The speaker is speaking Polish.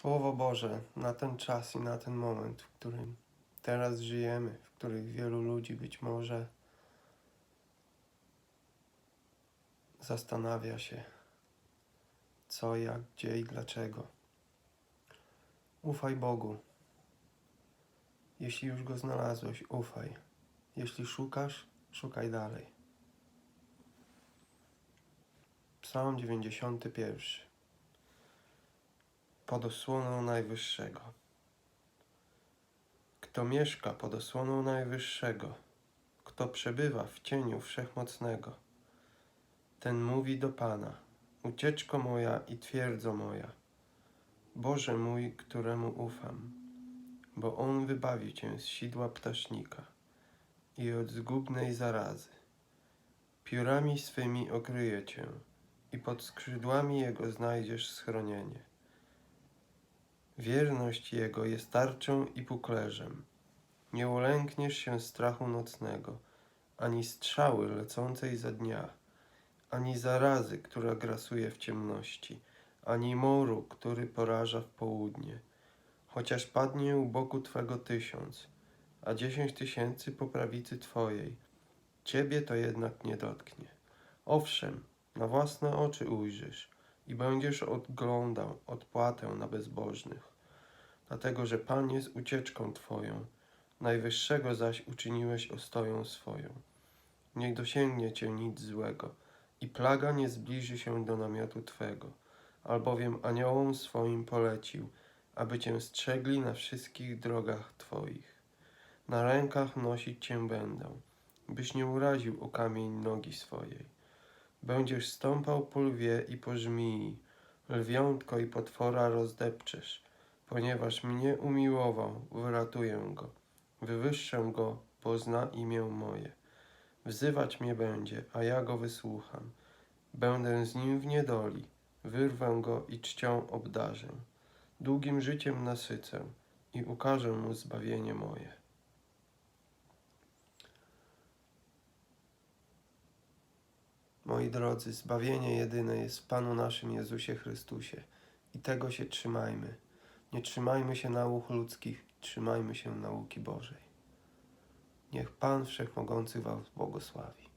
Słowo Boże na ten czas i na ten moment, w którym teraz żyjemy, w których wielu ludzi być może zastanawia się, co, jak, gdzie i dlaczego. Ufaj Bogu. Jeśli już go znalazłeś, ufaj. Jeśli szukasz, szukaj dalej. Psalm 91 pod osłoną Najwyższego. Kto mieszka pod osłoną Najwyższego, kto przebywa w cieniu Wszechmocnego, ten mówi do Pana: Ucieczko moja i twierdzo moja, Boże mój, któremu ufam, bo On wybawi cię z sidła ptasznika i od zgubnej zarazy. Piórami swymi okryje cię i pod skrzydłami Jego znajdziesz schronienie. Wierność Jego jest tarczą i puklerzem. Nie ulękniesz się strachu nocnego, ani strzały lecącej za dnia, ani zarazy, która grasuje w ciemności, ani moru, który poraża w południe. Chociaż padnie u boku Twego tysiąc, a dziesięć tysięcy po prawicy Twojej, Ciebie to jednak nie dotknie. Owszem, na własne oczy ujrzysz i będziesz oglądał odpłatę na bezbożnych dlatego że Pan jest ucieczką Twoją, Najwyższego zaś uczyniłeś ostoją swoją. Niech dosięgnie Cię nic złego i plaga nie zbliży się do namiotu Twego, albowiem aniołom swoim polecił, aby Cię strzegli na wszystkich drogach Twoich. Na rękach nosić Cię będą, byś nie uraził o kamień nogi swojej. Będziesz stąpał po lwie i po żmii, lwiątko i potwora rozdepczesz, Ponieważ mnie umiłował, wyratuję go. Wywyższę go, bo zna imię moje. Wzywać mnie będzie, a ja go wysłucham. Będę z nim w niedoli, wyrwę go i czcią obdarzę. Długim życiem nasycę i ukażę mu zbawienie moje. Moi drodzy, zbawienie jedyne jest w Panu naszym Jezusie Chrystusie i tego się trzymajmy. Nie trzymajmy się nauk ludzkich, trzymajmy się nauki Bożej. Niech Pan Wszechmogący Was błogosławi.